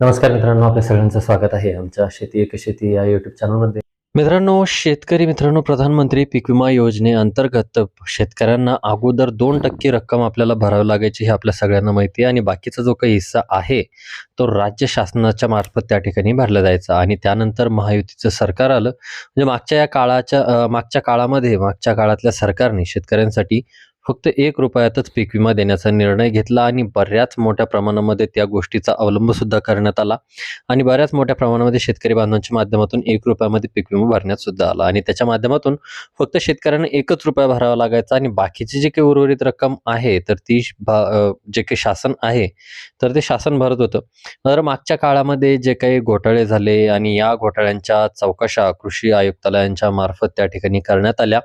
नमस्कार मित्रांनो आपल्या सगळ्यांचं स्वागत आहे आमच्या शेती एक शेती या युट्यूब चॅनलमध्ये मित्रांनो शेतकरी मित्रांनो प्रधानमंत्री पीक विमा योजनेअंतर्गत शेतकऱ्यांना अगोदर दोन टक्के रक्कम आपल्याला भरावी लागायची हे आपल्या सगळ्यांना माहिती आहे आणि बाकीचा जो काही हिस्सा आहे तो राज्य शासनाच्या मार्फत त्या ठिकाणी भरला जायचा आणि त्यानंतर महायुतीचं सरकार आलं. म्हणजे मागच्या या काळाच्या मागच्या काळामध्ये मागच्या काळातल्या सरकारने शेतकऱ्यांसाठी फक्त एक रुपयातच पीक विमा देण्याचा निर्णय घेतला आणि बऱ्याच मोठ्या प्रमाणामध्ये त्या गोष्टीचा अवलंब सुद्धा करण्यात आला. आणि बऱ्याच मोठ्या प्रमाणामध्ये शेतकरी बांधवांच्या माध्यमातून एक रुपयामध्ये पीक विमा भरण्यात सुद्धा आला. आणि त्याच्या माध्यमातून फक्त शेतकऱ्यांना एकच रुपया भरावा लागायचा आणि बाकीची जी काही उर्वरित रक्कम आहे तर ती जे काही शासन आहे तर ते शासन भरत होतं. तर मागच्या काळामध्ये जे काही घोटाळे झाले आणि या घोटाळ्यांच्या चौकशा कृषी आयुक्तालयांच्या मार्फत त्या ठिकाणी करण्यात आल्या.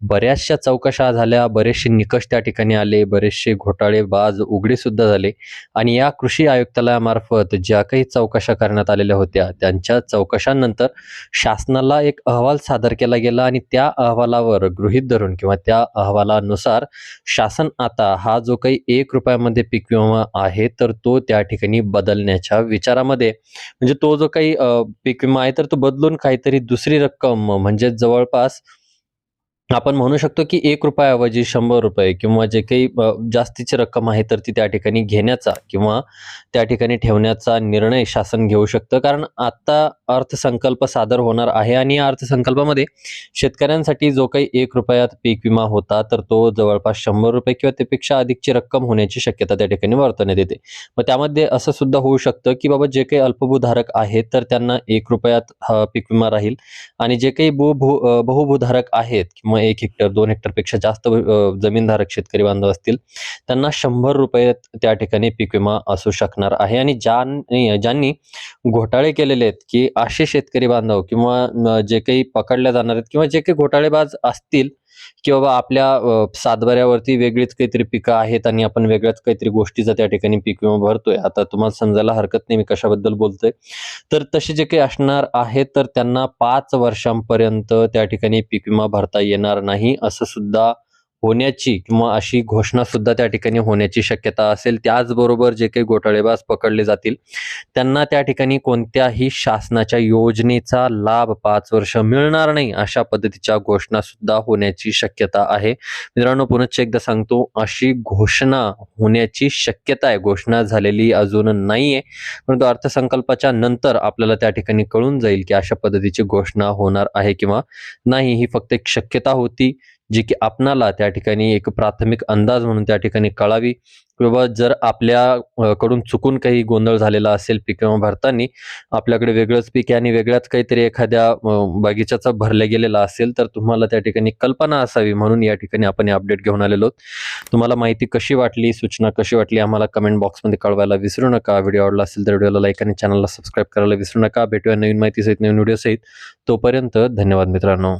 बऱ्याचशा चौकशा झाल्या बरेचसे निकष त्या ठिकाणी आले बरेचसे घोटाळे बाज उघडे सुद्धा झाले. आणि या कृषी आयुक्तालयामार्फत ज्या काही चौकशा करण्यात आलेल्या होत्या त्यांच्या चौकशांनंतर शासनाला एक अहवाल सादर केला गेला आणि त्या अहवालावर गृहीत धरून किंवा त्या अहवालानुसार शासन आता हा जो काही एक रुपयामध्ये पीक विमा आहे तर तो त्या ठिकाणी बदलण्याच्या विचारामध्ये. म्हणजे तो जो काही पीक विमा आहे तर तो बदलून काहीतरी दुसरी रक्कम म्हणजे जवळपास आपण म्हणू शकतो की एक रुपयाऐवजी शंभर रुपये किंवा जे काही जास्तीची रक्कम आहे तर ती त्या ठिकाणी घेण्याचा किंवा त्या ठिकाणी ठेवण्याचा निर्णय शासन घेऊ शकतं. कारण आता अर्थसंकल्प सादर होणार आहे आणि या अर्थसंकल्पामध्ये शेतकऱ्यांसाठी जो काही एक रुपयात पीक विमा होता तर तो जवळपास शंभर रुपये किंवा त्यापेक्षा अधिकची रक्कम होण्याची शक्यता त्या ठिकाणी वर्तवण्यात येते. मग त्यामध्ये असं सुद्धा होऊ शकतं की बाबा जे काही अल्पभूधारक आहेत तर त्यांना एक रुपयात पीक विमा राहील आणि जे काही भू भू बहुभूधारक आहेत किंवा एक हेक्टर दोन हेक्टरपेक्षा जास्त जमीनधारक शेतकरी बांधव असतील त्यांना शंभर रुपये त्या ठिकाणी पीक विमा असू शकणार आहे. आणि ज्यांनी ज्यांनी घोटाळे केलेले आहेत की असे शेतकरी बांधव किंवा जे काही पकडले जाणार आहेत किंवा जे काही घोटाळेबाज असतील की बाबा आपल्या सातबाऱ्यावरती वेगळीच काहीतरी पिकं आहेत आणि आपण वेगळ्याच काहीतरी गोष्टीचा त्या ठिकाणी पीक विमा भरतोय. आता तुम्हाला समजायला हरकत नाही मी कशाबद्दल बोलतोय. तर तसे जे काही असणार आहेत तर त्यांना पाच वर्षांपर्यंत त्या ठिकाणी पीक विमा भरता येणार नाही असं सुद्धा होण्याची किंवा अशी घोषणा सुद्धा त्या ठिकाणी होण्याची शक्यता असेल. त्याचबरोबर जे काही घोटाळेबाज पकडले जातील त्यांना त्या ठिकाणी कोणत्याही शासनाच्या योजनेचा लाभ पाच वर्ष मिळणार नाही अशा पद्धतीच्या घोषणा सुद्धा होण्याची शक्यता आहे. मित्रांनो पुनश्च एकदा सांगतो अशी घोषणा होण्याची शक्यता आहे. घोषणा झालेली अजून नाहीये परंतु अर्थसंकल्पाच्या नंतर आपल्याला त्या ठिकाणी कळून जाईल की अशा पद्धतीची घोषणा होणार आहे किंवा नाही. ही फक्त एक शक्यता होती. जी की आपणाला त्या ठिकाणी एक प्राथमिक अंदाज म्हणून त्या ठिकाणी कळावी किंवा जर आपल्याकडून चुकून काही गोंधळ झालेला असेल पीक विमा भरताना आपल्याकडे वेगळंच पीक आणि वेगळ्याच काहीतरी एखाद्या बगीचाचा भरल्या गेलेला असेल तर तुम्हाला त्या ठिकाणी कल्पना असावी म्हणून या ठिकाणी आपण अपडेट घेऊन आलेलो आहोत. तुम्हाला माहिती कशी वाटली सूचना कशी वाटली आम्हाला कमेंट बॉक्समध्ये कळवायला विसरू नका. व्हिडिओ आवडला असेल तर व्हिडिओला लाईक आणि चॅनलला सबस्क्राईब करायला विसरू नका. भेटूया नवीन माहितीसहित नवीन व्हिडिओ सहित. तोपर्यंत धन्यवाद मित्रांनो.